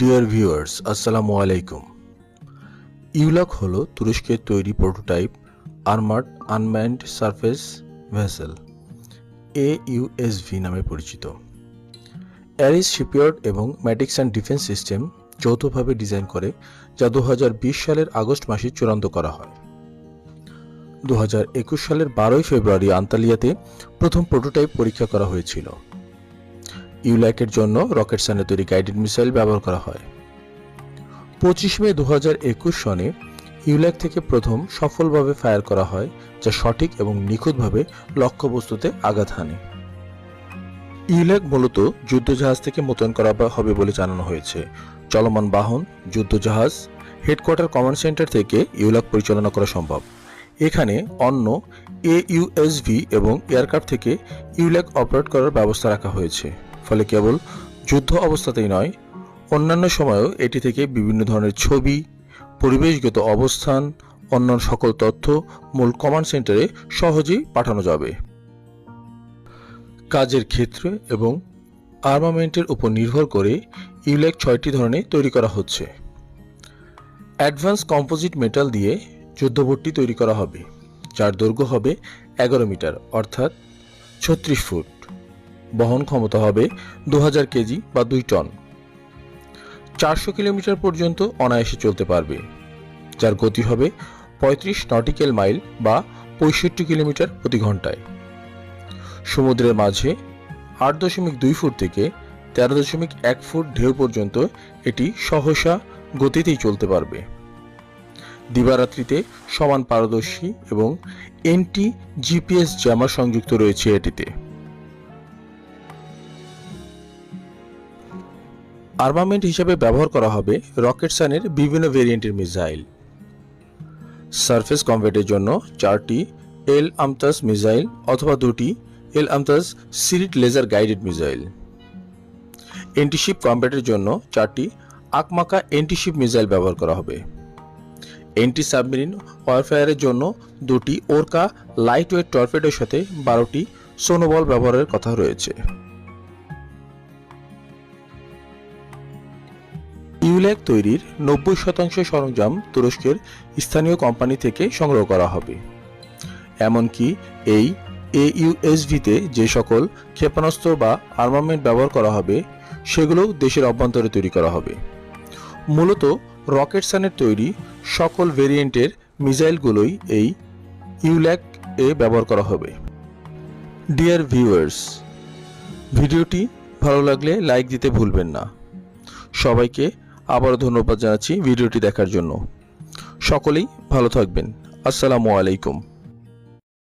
Dear viewers আসসালামু আলাইকুম। ইউলাক হলো তুরস্কের তৈরি prototype armoured unmanned surface vessel এ ইউএসভি নামে পরিচিত। অ্যারিস শিপইয়ার্ড এবং ম্যাটিক্স অ্যান্ড ডিফেন্স সিস্টেম যৌথভাবে ডিজাইন করে, যা দু হাজার বিশ সালের আগস্ট মাসে চূড়ান্ত করা হয়। দু হাজার একুশ সালের বারোই ফেব্রুয়ারি আন্তালিয়াতে প্রথম প্রোটোটাইপ পরীক্ষা করা হয়েছিল। ইউল্যাকের জন্য রকেট সানে তৈরি গাইডেড মিসাইল ব্যবহার করা হয়। পঁচিশ মে দু হাজার একুশ সনে ইউল্যাক থেকে প্রথম সফলভাবে ফায়ার করা হয়, যা সঠিক এবং নিখুঁতভাবে লক্ষ্যবস্তুতে আঘাত হানে। ইউল্যাক মূলত যুদ্ধজাহাজ থেকে মোতায়েন করা হবে বলে জানানো হয়েছে। চলমান বাহন, যুদ্ধজাহাজ, হেডকোয়ার্টার কমান্ড সেন্টার থেকে ইউল্যাক পরিচালনা করা সম্ভব। এখানে অন্য এ ইউএসভি এবং এয়ারক্রাফট থেকে ইউল্যাক অপারেট করার ব্যবস্থা রাখা হয়েছে। ফলে কেবল যুদ্ধ অবস্থাতেই নয়, অন্যান্য সময়েও এটি থেকে বিভিন্ন ধরনের ছবি, পরিবেশগত অবস্থান, অন্যান্য সকল তথ্য মূল কমান্ড সেন্টারে সহজেই পাঠানো যাবে। কাজের ক্ষেত্র এবং আর্মামেন্টের উপর নির্ভর করে ইউলেক ছয়টি ধরনের তৈরি করা হচ্ছে। অ্যাডভান্স কম্পোজিট মেটাল দিয়ে যুদ্ধবোটটি তৈরি করা হবে, যার দৈর্ঘ্য হবে এগারো মিটার, অর্থাৎ ছত্রিশ ফুট। বহন ক্ষমতা হবে দু হাজার কেজি বা দুই টন। চারশো কিলোমিটার পর্যন্ত অনায়াসে চলতে পারবে, যার গতি হবে পঁয়ত্রিশ নটিক্যাল মাইল বা পঁয়ষট্টি কিলোমিটার প্রতি ঘন্টায়। সমুদ্রের মাঝে আট দশমিক দুই ফুট থেকে তেরো দশমিক এক ফুট ঢেউ পর্যন্ত এটি সহসা গতিতেই চলতে পারবে। দিবারাত্রিতে সমান পারদর্শী এবং এনটি জিপিএস জ্যামার সংযুক্ত রয়েছে এটিতে। আর্মামেন্ট হিসেবে ব্যবহার করা হবে রকেট সানের বিভিন্ন ভেরিয়েন্টের মিসাইল সারফেস কমব্যাটের জন্য চারটি এল আমতাস মিসাইল অথবা দুটি L UMTAS Cirit laser guided missile antiship কমব্যাটের জন্য চারটি আকমাকা এন্টিশিপ মিসাইল ব্যবহার করা হবে। এন্টি সাবমেরিন ওয়ারফেয়ারের জন্য দুটি ওরকা লাইট ওয়েট টর্পেডোর সাথে বারোটি সোনোবল ব্যবহারের কথা রয়েছে। ইউল্যাক তৈরির নব্বই শতাংশ সরঞ্জাম তুরস্কের স্থানীয় কোম্পানি থেকে সংগ্রহ করা হবে। এমনকি এই এইউএসভিতে যে সকল ক্ষেপণাস্ত্র বা আর্মামেন্ট ব্যবহার করা হবে, সেগুলোও দেশের অভ্যন্তরে তৈরি করা হবে। মূলত রকেট সানের তৈরি সকল ভেরিয়েন্টের মিসাইলগুলোই এই ইউল্যাক এ ব্যবহার করা হবে। ডিয়ার ভিউয়ার্স ভিডিওটি ভালো লাগলে লাইক দিতে ভুলবেন না। সবাইকে আবারও ধন্যবাদ জানাচ্ছি ভিডিওটি দেখার জন্য। সকলেই ভালো থাকবেন। আসসালামু আলাইকুম।